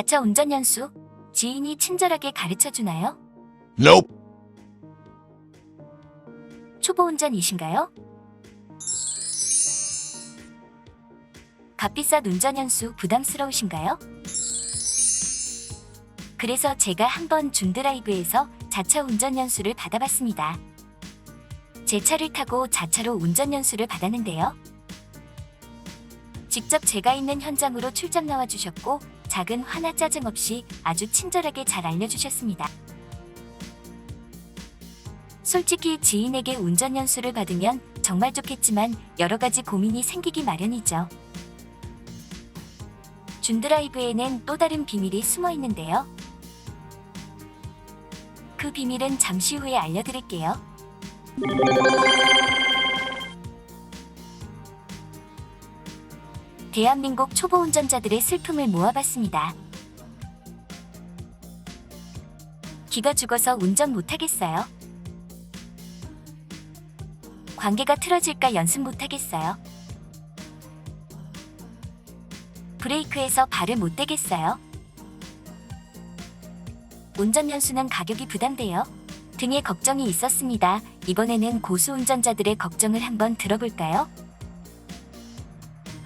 자차 운전 연수 지인이 친절하게 가르쳐 주나요? Nope. 초보 운전이신가요? 값비싼 운전 연수 부담스러우신가요? 그래서 제가 한번 준드라이브에서 자차 운전 연수를 받아봤습니다. 제 차를 타고 자차로 운전 연수를 받았는데요. 직접 제가 있는 현장으로 출장 나와 주셨고 작은 화나 짜증 없이 아주 친절하게 잘 알려주셨습니다. 솔직히 지인에게 운전 연수를 받으면 정말 좋겠지만 여러 가지 고민이 생기기 마련이죠. 준드라이브에는 또 다른 비밀이 숨어 있는데요. 그 비밀은 잠시 후에 알려드릴게요. 대한민국 초보 운전자들의 슬픔을 모아봤습니다. 기가 죽어서 운전 못하겠어요. 관계가 틀어질까 연습 못하겠어요. 브레이크에서 발을 못 대겠어요. 운전 연수는 가격이 부담돼요. 등의 걱정이 있었습니다. 이번에는 고수 운전자들의 걱정을 한번 들어볼까요?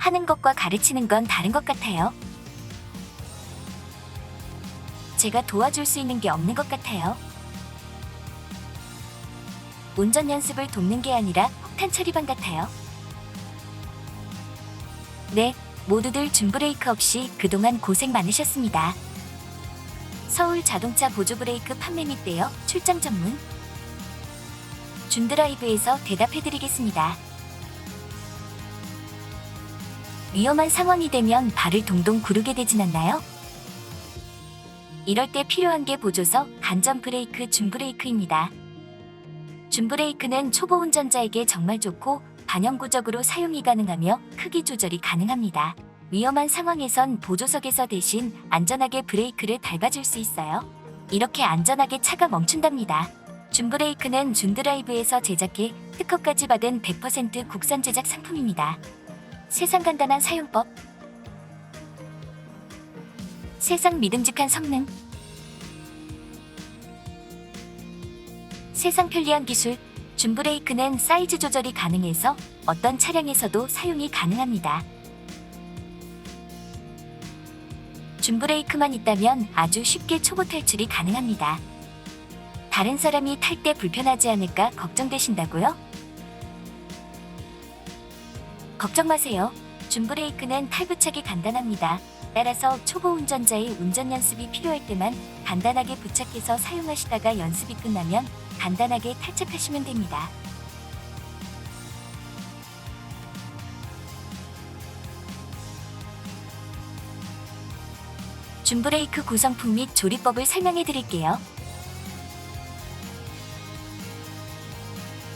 하는 것과 가르치는 건 다른 것 같아요. 제가 도와줄 수 있는 게 없는 것 같아요. 운전 연습을 돕는 게 아니라 폭탄 처리반 같아요. 네, 모두들 준브레이크 없이 그동안 고생 많으셨습니다. 서울 자동차 보조 브레이크 판매 및 대여 출장 전문 준드라이브에서 대답해드리겠습니다. 위험한 상황이 되면 발을 동동 구르게 되진 않나요? 이럴 때 필요한 게 보조서 간전 브레이크 준브레이크입니다. 준브레이크는 초보 운전자에게 정말 좋고 반영구적으로 사용이 가능하며 크기 조절이 가능합니다. 위험한 상황에선 보조석에서 대신 안전하게 브레이크를 밟아줄 수 있어요. 이렇게 안전하게 차가 멈춘답니다. 준브레이크는 준드라이브에서 제작해 특허까지 받은 100% 국산 제작 상품입니다. 세상 간단한 사용법. 세상 믿음직한 성능. 세상 편리한 기술. 준브레이크는 사이즈 조절이 가능해서 어떤 차량에서도 사용이 가능합니다. 준브레이크만 있다면 아주 쉽게 초보 탈출이 가능합니다. 다른 사람이 탈 때 불편하지 않을까 걱정되신다고요? 걱정 마세요. 준브레이크는 탈부착이 간단합니다. 따라서 초보 운전자의 운전 연습이 필요할 때만 간단하게 부착해서 사용하시다가 연습이 끝나면 간단하게 탈착하시면 됩니다. 준브레이크 구성품 및 조리법을 설명해 드릴게요.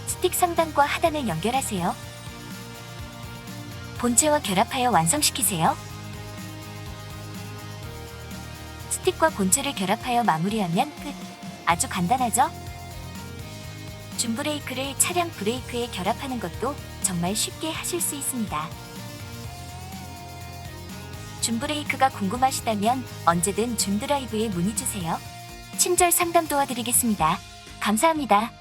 스틱 상단과 하단을 연결하세요. 본체와 결합하여 완성시키세요. 스틱과 본체를 결합하여 마무리하면 끝. 아주 간단하죠? 준브레이크를 차량 브레이크에 결합하는 것도 정말 쉽게 하실 수 있습니다. 준브레이크가 궁금하시다면 언제든 준드라이브에 문의 주세요. 친절 상담 도와드리겠습니다. 감사합니다.